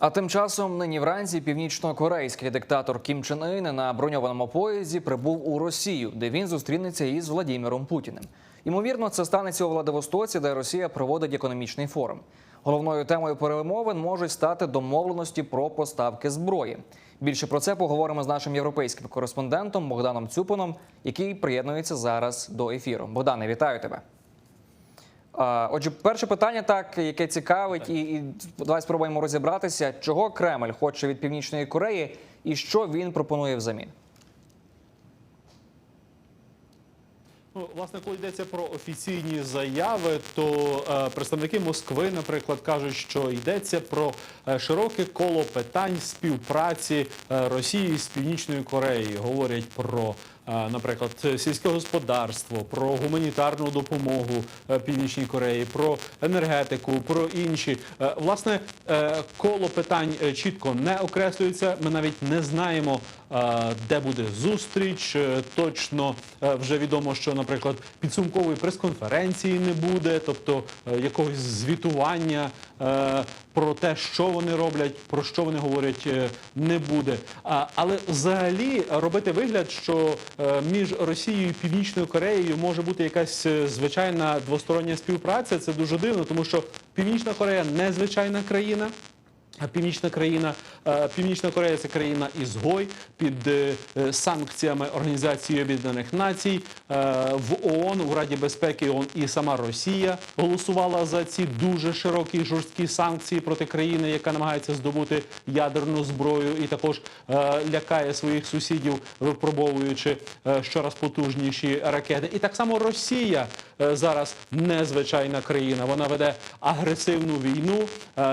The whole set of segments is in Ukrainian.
А тим часом нині вранці північно-корейський диктатор Кім Чен Ын на броньованому поїзді прибув у Росію, де він зустрінеться із Владіміром Путіним. Ймовірно, це станеться у Владивостоці, де Росія проводить економічний форум. Головною темою перемовин можуть стати домовленості про поставки зброї. Більше про це поговоримо з нашим європейським кореспондентом Богданом Цюпином, який приєднується зараз до ефіру. Богдане, вітаю тебе. Отже, перше питання, так яке цікавить, і, і давай спробуємо розібратися, чого Кремль хоче від Північної Кореї і що він пропонує взамін. Ну, власне, коли йдеться про офіційні заяви, то е, представники Москви, наприклад, кажуть, що йдеться про е, широке коло питань співпраці е, Росії з Північною Кореєю. Говорять про, е, наприклад, сільське господарство, про гуманітарну допомогу Північній Кореї, про енергетику, про інші. Власне, коло питань чітко не окреслюється. Ми навіть не знаємо, де буде зустріч. Е, Точно е, вже відомо, що, наприклад, підсумкової прес-конференції не буде, тобто е, якогось звітування про те, що вони роблять, про що вони говорять, не буде. Але взагалі робити вигляд, що між Росією і Північною Кореєю може бути якась звичайна двостороння співпраця, це дуже дивно, тому що Північна Корея незвичайна країна. Північна країна, е, Північна Корея це країна ізгой під е, е, санкціями Організації Об'єднаних Націй в ООН у Раді безпеки ООН і сама Росія голосувала за ці дуже широкі жорсткі санкції проти країни, яка намагається здобути ядерну зброю, і також лякає своїх сусідів, випробовуючи щораз потужніші ракети. І так само Росія зараз незвичайна країна. Вона веде агресивну війну.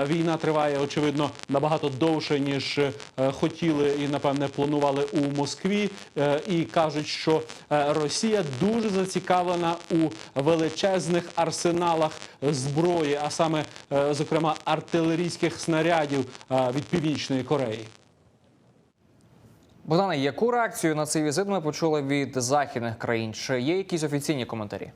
Війна триває очевидно набагато довше ніж е, хотіли і напевне планували у Москві. Е, І кажуть, що е, Росія дуже зацікавлена у величезних арсеналах зброї, а саме зокрема артилерійських снарядів від Північної Кореї. Богдане, яку реакцію на цей візит ми почули від західних країн? Чи є якісь офіційні коментарі?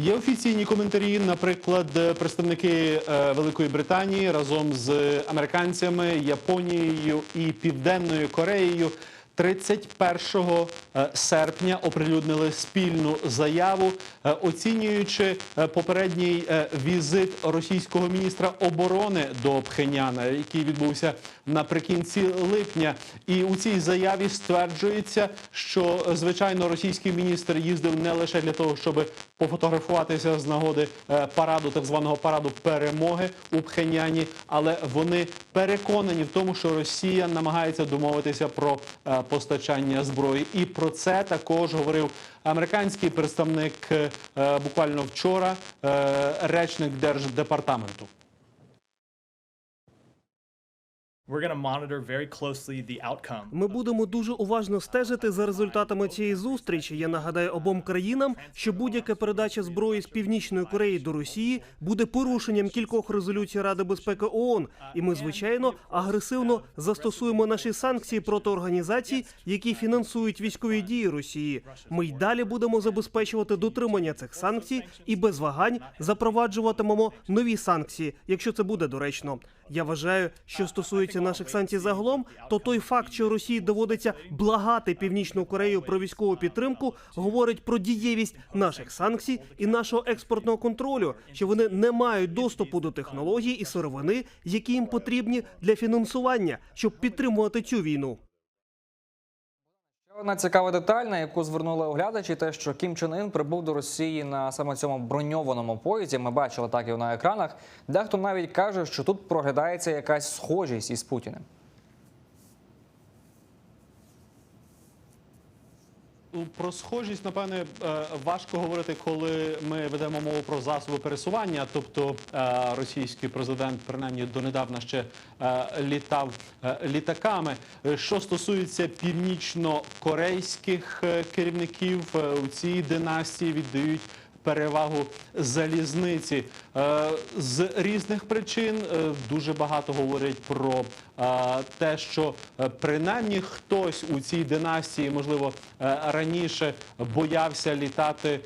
Є офіційні коментарі, наприклад, представники е, Великої Британії разом з американцями, Японією і Південною Кореєю 31 е, серпня оприлюднили спільну заяву, е, оцінюючи е, попередній візит російського міністра оборони до Пхеняна, який відбувся наприкінці липня. І у цій заяві стверджується, що звичайно російський міністр їздив не лише для того, щоб пофотографуватися з нагоди параду, так званого параду перемоги у Пхеняні, але вони переконані в тому, що Росія намагається домовитися про постачання зброї. І про це також говорив американський представник е, буквально вчора, е, речник держдепартаменту. Ми будемо дуже уважно стежити за результатами цієї зустрічі. Я нагадаю обом країнам, що будь-яка передача зброї з північної Кореї до Росії буде порушенням кількох резолюцій Ради безпеки ООН. І ми, звичайно, агресивно застосуємо наші санкції проти організацій, які фінансують військові дії Росії. Ми й далі будемо забезпечувати дотримання цих санкцій і без вагань запроваджуватимемо нові санкції, якщо це буде доречно. Я вважаю, що стосується наших санкцій загалом, то той факт, що Росії доводиться благати Північну Корею про військову підтримку, говорить про дієвість наших санкцій і нашого експортного контролю, що вони не мають доступу до технологій і сировини, які їм потрібні для фінансування, щоб підтримувати цю війну. Одна цікава деталь, на яку звернули оглядачі, те, що Кім Чен Ін прибув до Росії на саме цьому броньованому поїзді. Ми бачили так і на екранах. Дехто навіть каже, що тут проглядається якась схожість із Путіним. Про схожість, напевне, е, важко говорити, коли ми ведемо мову про засоби пересування. Тобто е, російський президент, принаймні донедавна ще е, літав літаками. Що стосується північно-корейських керівників, у цій династії віддають перевагу залізниці. Е, з різних причин. Е, Дуже багато говорять про е, те, що принаймні хтось у цій династії, можливо, раніше боявся літати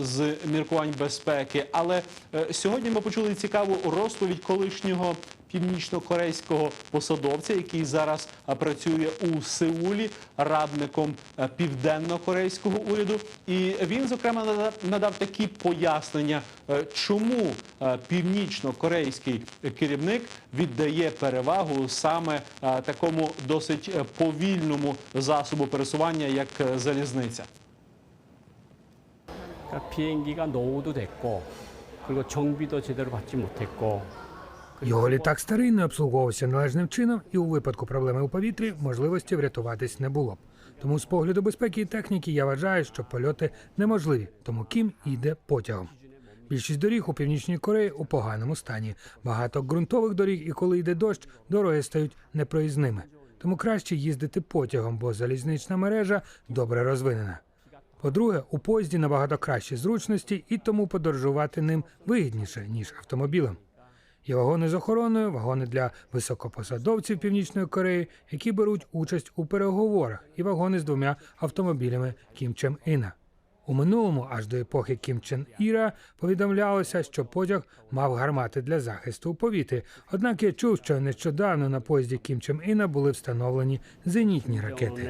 з міркувань безпеки. Але сьогодні ми почули цікаву розповідь колишнього північно-корейського посадовця, який зараз е, працює у Сеулі радником е, південно-корейського уряду. І він зокрема надав, надав такі пояснення, е, чому е, північно-корейський керівник віддає перевагу саме е, такому досить е, повільному засобу пересування, як е, залізниця. 그러니까 비행기가 노후도 됐고 그리고 정비도 제대로 받지 못했고 його літак старий не обслуговувався належним чином, і у випадку проблеми у повітрі можливості врятуватись не було б. Тому з погляду безпеки і техніки я вважаю, що польоти неможливі, тому Кім йде потягом. Більшість доріг у північній Кореї у поганому стані. Багато ґрунтових доріг, і коли йде дощ, дороги стають непроїзними. Тому краще їздити потягом, бо залізнична мережа добре розвинена. По-друге, у поїзді набагато кращі зручності, і тому подорожувати ним вигідніше, ніж автомобілем. Є вагони з охороною, вагони для високопосадовців Північної Кореї, які беруть участь у переговорах, і вагони з двома автомобілями Кім Чен Іна. У минулому, аж до епохи Кім Чен Іра, повідомлялося, що потяг мав гармати для захисту у повітрі. Однак я чув, що нещодавно на поїзді Кім Чен Іна були встановлені зенітні ракети.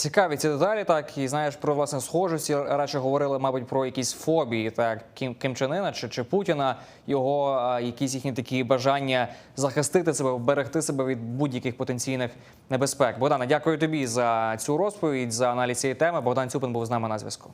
Цікаві ці деталі, так і знаєш про власне схожості. Радше говорили, мабуть, про якісь фобії, так Кім, Кім Чен Ына чи, чи Путіна, його а, якісь їхні такі бажання захистити себе, вберегти себе від будь-яких потенційних небезпек. Богдана, дякую тобі за цю розповідь, за аналіз цієї теми. Богдан Цюпин був з нами на зв'язку.